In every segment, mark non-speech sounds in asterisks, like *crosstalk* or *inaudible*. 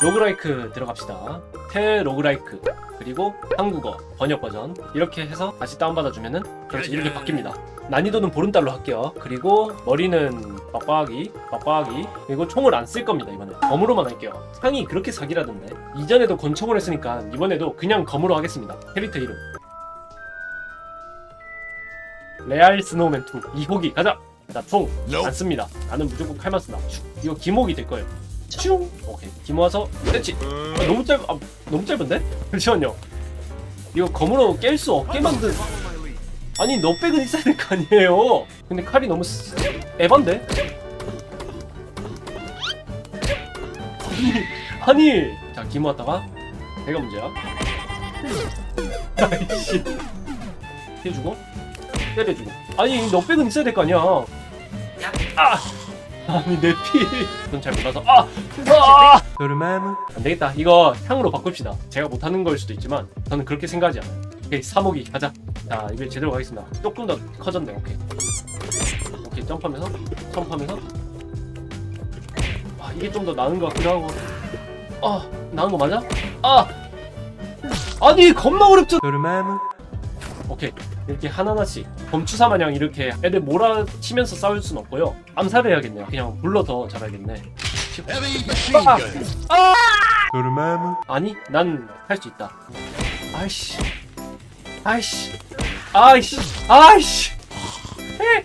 로그라이크 들어갑시다. 테 로그라이크 그리고 한국어 번역 버전 이렇게 해서 다시 다운받아 주면은 그렇지 이렇게 바뀝니다. 난이도는 보름달로 할게요. 그리고 머리는 빡빡이, 빡빡이 그리고 총을 안 쓸 겁니다 이번에 검으로만 할게요. 상이 그렇게 사기라던데 이전에도 권총을 했으니까 이번에도 그냥 검으로 하겠습니다. 캐릭터 이름 레알 스노우맨 2 이호기 가자. 자총안 씁니다. 나는 무조건 칼만 쓴다. 슉. 이거 기목이 될 거예요. 슝. 오케이. 기 모아서 됐지. 아, 너무 짧, 아, 너무 짧은데? *laughs* 잠시만요. 이거 검으로 깰 수 없게 만든. 아니 너백은 있어야 될 거 아니에요. 근데 칼이 너무 쓰... 에반데? 아니, 아니. 자, 기 모았다가 내가 문제야. *laughs* 아이씨. 해주고 때려주고. 아니 너백은 있어야 될 거 아니야. 아! 아니 내 피. 그건 잘 몰라서 아! 아! 안 되겠다. 이거 향으로 바꿉시다. 제가 못하는 걸 수도 있지만 저는 그렇게 생각하지 않아요. 오케이 사목이 가자. 자 이제 제대로 가겠습니다. 조금 더 커졌네. 오케이. 오케이 점프하면서 점프하면서. 아 이게 좀 더 나은 것 같기도 하고. 아 나은 거 맞아? 아 아니 겁나 어렵죠. 오케이 이렇게 하나하나씩 범추사 마냥 이렇게 애들 몰아치면서 싸울 순 없고요. 암살을 해야겠네요. 그냥 불러 더 잡아야겠네. Heavy machine 아! 도르마무? 아니 난 할 수 있다. 아이씨. 아이씨. 아이씨. 아이씨. 헤!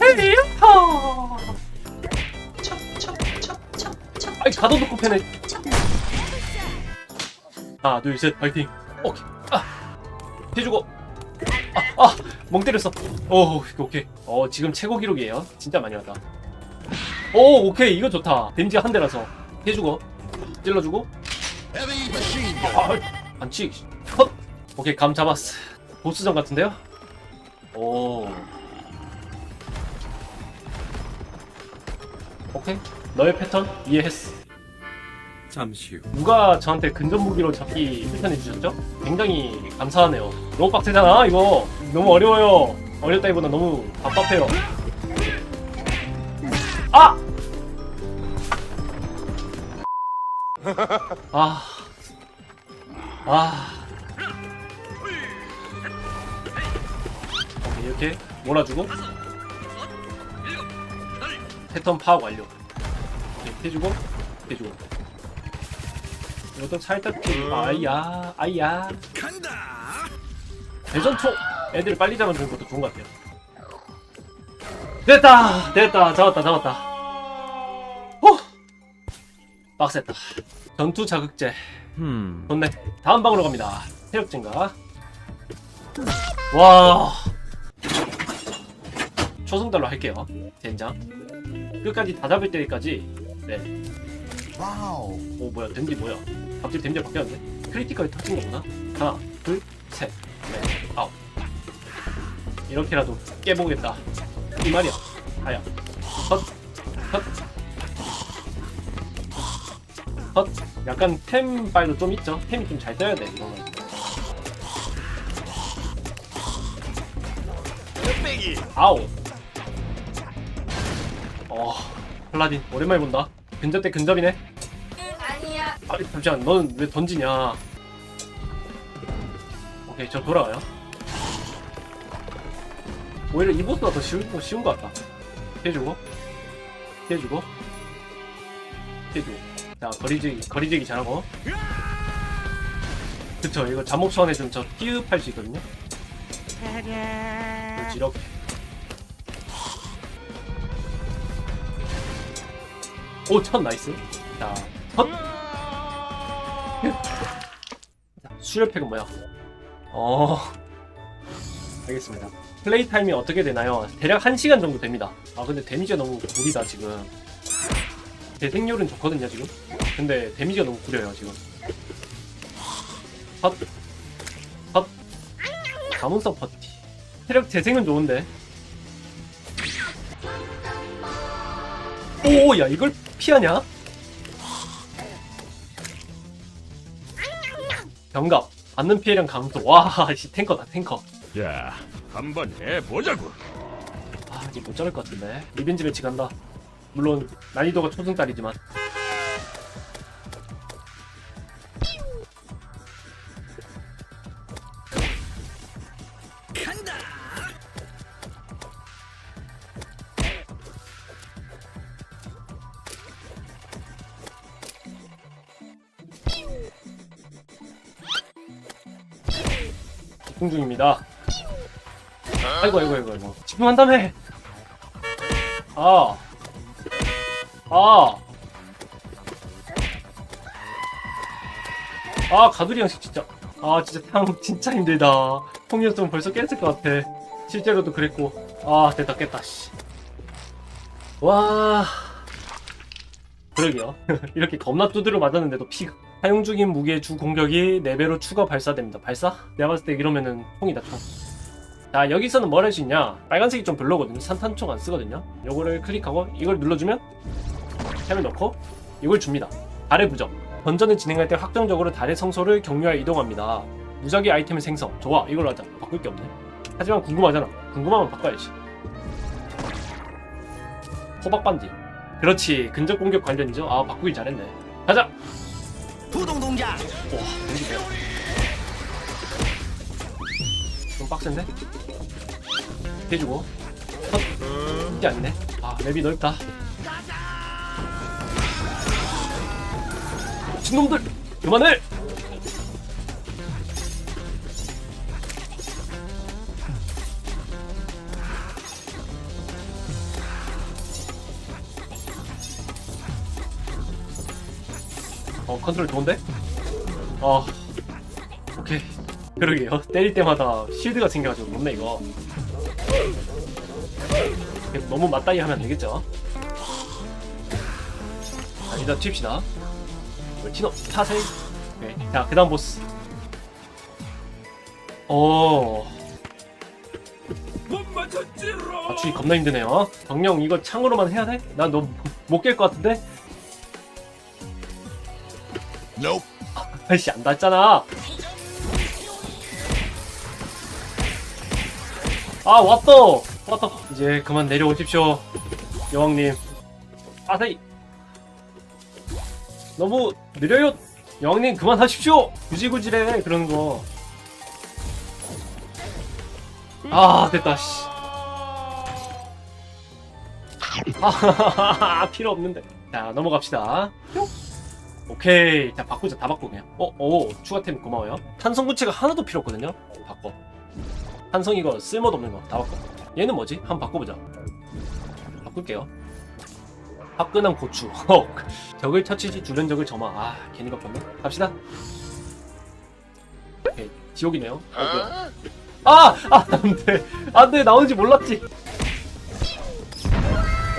헤리어 아이 가둬놓고 패네. 하나 둘 셋 파이팅. 오케이. 아 해주고 멍 때렸어. 오 오케이. 어 지금 최고 기록이에요. 진짜 많이 왔다. 오 오케이. 이거 좋다. 데미지가 한 대라서. 해주고 찔러주고. 아 안치. 컷 오케이 감 잡았어. 보스전 같은데요? 오. 오케이. 너의 패턴 이해했어 잠시 후 누가 저한테 근접 무기로 잡기 추천해 주셨죠? 굉장히 감사하네요. 너무 빡세잖아 이거. 너무 어려워요. 어렵다기보다 너무 답답해요. 아! *laughs* 아. 아. 이렇게 몰아주고 패턴 파악 완료. 오케이, 해주고 해주고. 이것도 살짝 피 아이야 아이야. 간다. 대전총 애들 빨리 잡아주는 것도 좋은 것 같아요. 됐다 됐다 잡았다 잡았다. 후! 빡셌다. 전투 자극제. 음. 좋네. 다음 방으로 갑니다. 체력 증가. 와. 초승달로 할게요. 젠장. 끝까지 다 잡을 때까지. 네 와우. 오 뭐야 댐지 뭐야? 갑자기 댐지가 바뀌었는데? 크리티컬이 터진 거구나. 하나 둘셋넷 아홉. 이렇게라도 깨보겠다. 이 말이야. 아야. 헛헛헛. 약간 템 바이도 좀 있죠? 템이 좀잘 떠야 돼 이런 거 빼기. 아우 어 플라딘. 오랜만에 본다 근접 대 근접이네? 아니야. 아 잠시만. 너는 왜 던지냐? 오케이 저 돌아와요. 오히려 이 보스가 더 쉬운, 쉬운 것 같다. 피해주고. 피해주고. 피해주고. 자 거리제기 거리제기 잘하고. 그쵸 이거 잠복 소환에 좀저 피읍할 수 있거든요. 그렇지 이렇게 오 첫 나이스 자 헛! 자, 수혈팩은 뭐야? 어 알겠습니다 플레이 타임이 어떻게 되나요? 대략 1시간 정도 됩니다 아 근데 데미지가 너무 구리다 지금 제 생률은 좋거든요 지금 근데 데미지가 너무 구려요 지금 헛! 헛! 가문성 퍼티 체력 재생은 좋은데 오 야 이걸 피하냐? 병갑. 받는 피해량 감소 와씨 탱커다 탱커. 야, 한번 해보자고. 아 이제 못 자를 것 같은데. 리벤지 매치 간다. 물론 난이도가 초승달이지만 집중 중입니다. 아이고 아이고 아이고 아이고 집중한다며. 아. 아. 아 가두리 형식 진짜. 아 진짜 탕 진짜 힘들다. 통이었으면 벌써 깼을 것 같아. 실제로도 그랬고. 아 됐다 깼다 씨. 와. 그러게요. *laughs* 이렇게 겁나 두드려 맞았는데도 피가. 사용 중인 무기의 주 공격이 4배로 추가 발사됩니다. 발사? 내가 봤을 때 이러면은 총이다 총. 자 여기서는 뭘 할 수 있냐? 빨간색이 좀 별로거든요. 산탄총 안 쓰거든요. 요거를 클릭하고 이걸 눌러주면 템을 넣고 이걸 줍니다. 달의 부적. 던전을 진행할 때 확정적으로 달의 성소를 격려하여 이동합니다. 무작위 아이템을 생성. 좋아 이걸로 하자. 바꿀 게 없네. 하지만 궁금하잖아. 궁금하면 바꿔야지. 호박 반지. 그렇지. 근접 공격 관련이죠. 아 바꾸길 잘했네. 가자. 부동 동작. 와, 움직여. 좀 빡센데? 해주고. 음. 이게 아니네. 아, 맵이 넓다. 미친놈들! 그만해! 어, 컨트롤 좋은데? 어, 오케이. 그러게요. 때릴 때마다 실드가 생겨가지고 못네 이거. 너무 맞다이 하면 안 되겠죠? 자, 일단 튑시다. 멀티노 타세이. 오케이. 자, 그 다음 보스. 어. 맞추기 겁나 힘드네요. 정령 이거 창으로만 해야 돼? 난너못깰 것 같은데? Nope， 아이씨 안 닿잖아. 아 왔다 왔다. 이제 그만 내려오십시오 여왕님. 아세이. 너무 느려요. 여왕님 그만하십시오. 구질구질해 그러는 거. 아 됐다 씨. 아 *laughs* 필요 없는데. 자 넘어갑시다. 뿅. 오케이 자 바꾸자 다 바꾸게 어? 오 추가템 고마워요 탄성구체가 하나도 필요 없거든요 바꿔 탄성 이거 쓸모도 없는 거 다 바꿔 얘는 뭐지? 한번 바꿔보자 바꿀게요 화끈한 고추 어, 적을 터치시 주변 적을 점화 아 괜히 바꿨네 갑시다 오케이 지옥이네요 어. 아! 아 안돼 안돼 나오는지 몰랐지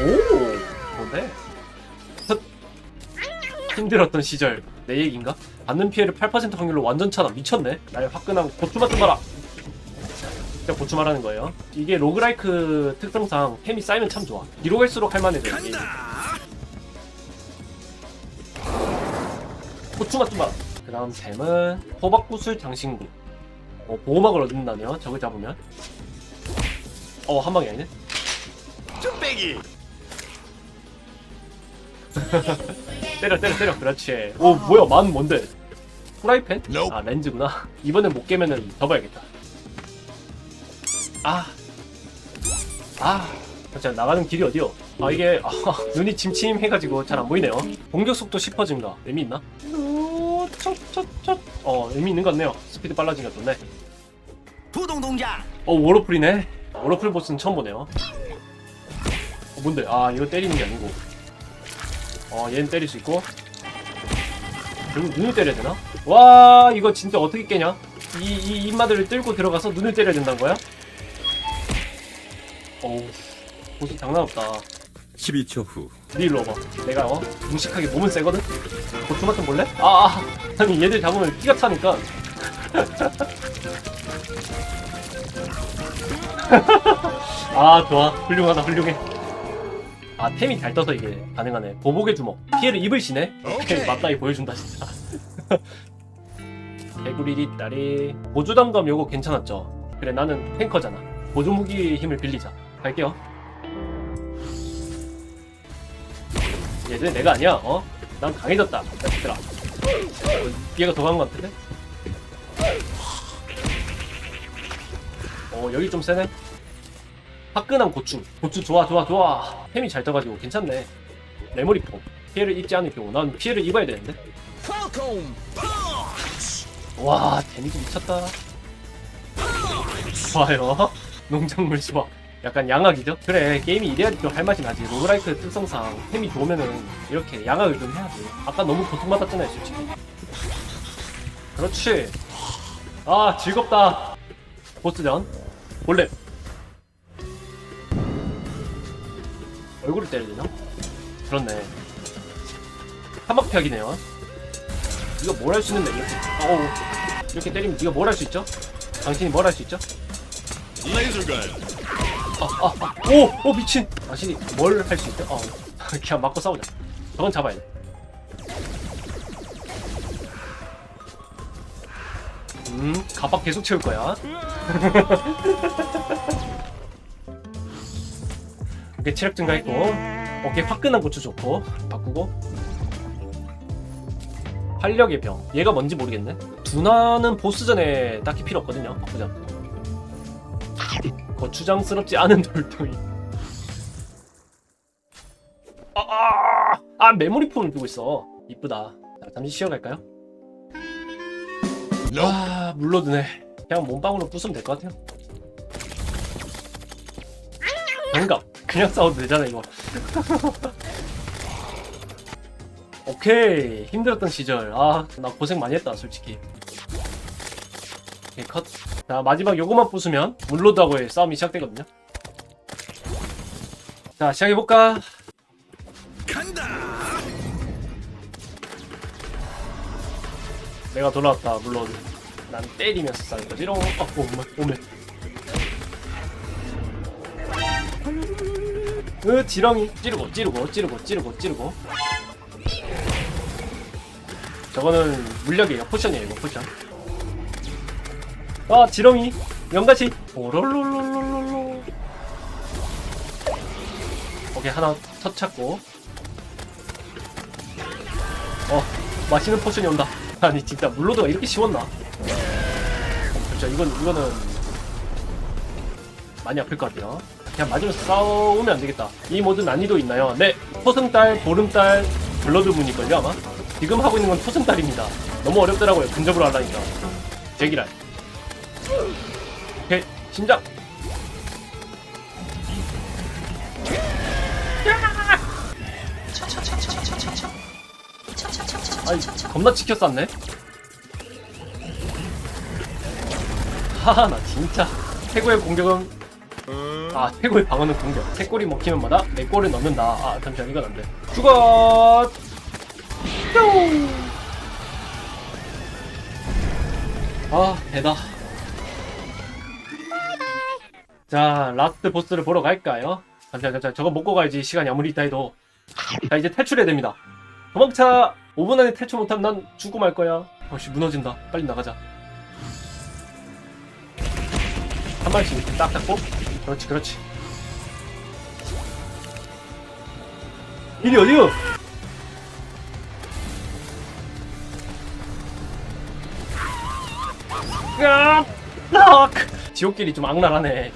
오 뭔데? 힘들었던 시절. 내 얘기인가? 받는 피해를 8% 확률로 완전 차다 미쳤네. 나의 화끈한 고추맛 좀 봐라. 진짜 고추 말하는 거예요. 이게 로그라이크 특성상 템이 쌓이면 참 좋아. 뒤로 갈수록 할만해져요 이게 고추맛 좀 봐라. 그 다음 템은 호박구슬 장신구 어, 보호막을 얻는다네요 적을 잡으면? 어 한방이 아니네? 准备기， *laughs* 때려 때려 때려 그렇지 오 아. 뭐야 만 뭔데 프라이팬? 아 렌즈구나 이번엔 못 깨면은 더 봐야겠다 아 아, 진짜 나가는 길이 어디요? 아 이게 아, *laughs* 눈이 침침해가지고 잘 안 보이네요. 공격 속도 10% 증가. 의미 있나? 어 의미 있는 것 같네요. 스피드 빨라진 것 같네 부동동자. 어 워로풀이네. 워로풀 보스는 처음 보네요. 어, 뭔데? 아 이거 때리는 게 아니고. 어 얘는 때릴 수 있고. 그리고 눈을 때려야 되나? 와 이거 진짜 어떻게 깨냐? 이, 이 입마들을 뚫고 들어가서 눈을 때려야 된다는 거야? 어우 보스 장난 없다. 12초 후 니 일로 와봐. 내가 어 무식하게 몸은 세거든. 고추맛 좀 볼래? 아, 아 아니 얘들 잡으면 피가 차니까. *laughs* 아 좋아 훌륭하다 훌륭해. 아 템이 잘 떠서 이게 가능하네. 보복의 주먹. 피해를 입을 시네. 오케이. *laughs* 맞다이 보여준다 진짜. *laughs* 개구리리 딸이 보조담감 요거 괜찮았죠? 그래 나는 탱커잖아. 보조 무기 힘을 빌리자. 갈게요. 얘들 내가 아니야 어? 난 강해졌다 얘들아 어, 얘가 더 강한 것 같은데? 어 여기 좀 세네 화끈한 고추. 고추 좋아 좋아 좋아. 템이 잘 떠가지고 괜찮네. 메모리폼. 피해를 입지 않을 경우 난 피해를 입어야 되는데. 와 데미지 미쳤다. 좋아요. *laughs* 농작물 수박. 약간 양악이죠? 그래 게임이 이래야지 좀할 맛이 나지. 로그라이크 특성상 템이 좋으면은 이렇게 양악을 좀 해야지. 아까 너무 고통받았잖아요 솔직히. 그렇지. 아 즐겁다. 보스전. 원래 얼굴을 때려야 되나? 그렇네 한방피하기네요 이거 뭘할 수 있는데 이렇게 어우 이렇게 때리면 네가 뭘 할 수 있죠? 당신이 뭘 할 수 있죠? Gun. 아, 아, 아, 오, 오 미친. 당신이 뭘 할 수 있대? 어, *laughs* 그냥 맞고 싸우자. 저건 잡아야 돼. 음, 가방 계속 채울 거야. *laughs* 오케이, 체력 증가했고, 오케이, 화끈한 고추 좋고, 바꾸고. 활력의 병. 얘가 뭔지 모르겠네. 두나는 보스전에 딱히 필요 없거든요. 바꾸자. 거추장스럽지 않은 돌덩이. 아, 아, 아 메모리 폼을 들고 있어. 이쁘다. 자, 잠시 쉬어갈까요? 아, 물러드네. 그냥 몸빵으로 부수면 될 것 같아요. 뭔가 그냥 싸워도 되잖아 이거. 오케이 힘들었던 시절. 아, 나 고생 많이 했다 솔직히. 오케이 컷. 자 마지막 요거만 부수면 물로드하고의 싸움이 시작되거든요 자 시작해볼까 간다. 내가 돌아왔다 물로드 난 때리면서 싸는 거지 롱 아, 오메 오메 으 지렁이. 찌르고 찌르고 찌르고 찌르고 찌르고. 저거는 물력이에요. 포션이에요 이거 포션. 아 지렁이. 연가시. 오롤롤롤롤롤. 오케이 하나 첫 찾고. 어 맛있는 포션이 온다. *laughs* 아니 진짜 물로드가 이렇게 쉬웠나? 그렇죠 이건 이거는 많이 아플 것 같아요 그냥 맞으면서 싸우면 안 되겠다. 이 모드 난이도 있나요? 네 토승달 보름달 블러드 문일걸요 아마? 지금 하고 있는 건 토승달입니다. 너무 어렵더라고요 근접으로 하려니까. 제기랄 오케이 심장 아이 겁나 치켜 쌌네? 하하 나 진짜. 최고의 공격은 아 최고의 방어는 공격. 세 골이 먹히면마다? 네 골을 넣는다. 아 잠시만 이건 안돼 죽어! 뿅! 아 대다. 자 라스트 보스를 보러 갈까요? 잠시만 잠시만 저거 먹고 가야지. 시간이 아무리 있다 해도. 자 이제 탈출해야 됩니다. 도망차 5분 안에 탈출 못하면 난 죽고 말 거야. 어씨 무너진다. 빨리 나가자. 한 발씩 이렇게 딱 닦고 그렇지 그렇지. 이리 어디요? 으악! 지옥길이 좀 악랄하네.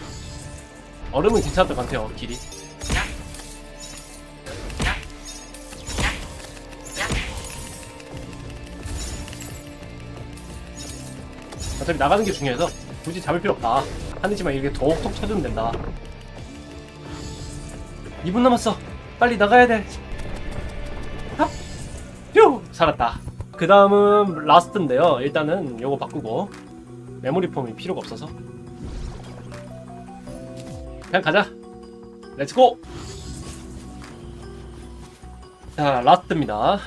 얼음은 괜찮았던 것 같아요 길이. 어차피 나가는 게 중요해서 굳이 잡을 필요 없다 하늘지만 이렇게 톡톡 쳐주면 된다. 2분 남았어. 빨리 나가야 돼. 아! 휴! 살았다. 그 다음은 라스트인데요. 일단은 요거 바꾸고 메모리 폼이 필요가 없어서. 그냥 가자. 렛츠고 자 라스트입니다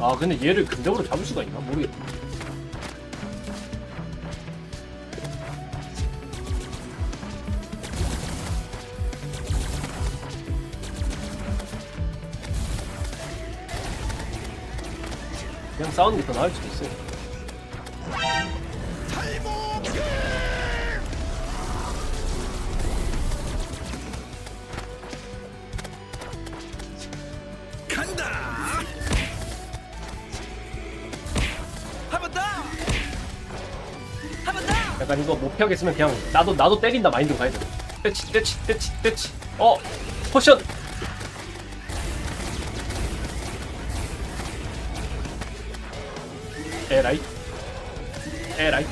아 근데 얘를 근접으로 잡을 수가 있나? 모르겠다. 그냥 싸우는 게 더 나을 수도 있어요 피하겠으면 그냥 나도 나도 때린다 마인드로 가야 돼. 떼치 떼치 떼치 떼치. 어 포션 에라이 에라이.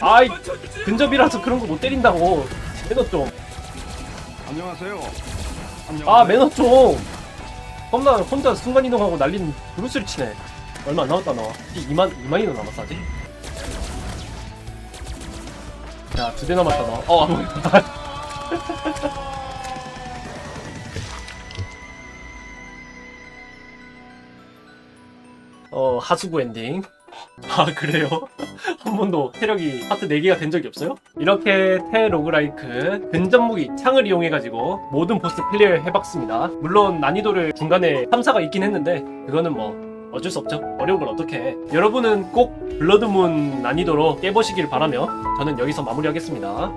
아이 근접이라서 그런 거 못 때린다고 매너 좀아 안녕하세요. 매너 좀 겁나 혼자 순간 이동하고 날리는 브루스를 치네 얼마 안 남았다 너 2만 2만이나 남았어 아직 야두 대 남았다 너어 아무 *laughs* 어 하수구 엔딩. 아 그래요? *laughs* 한 번도 체력이 하트 4개가 된 적이 없어요? 이렇게 테 로그라이크 근접 무기 창을 이용해가지고 모든 보스 클리어 해봤습니다. 물론 난이도를 중간에 탐사가 있긴 했는데 그거는 뭐 어쩔 수 없죠. 어려운 걸 어떻게 해. 여러분은 꼭 블러드문 난이도로 깨보시길 바라며 저는 여기서 마무리하겠습니다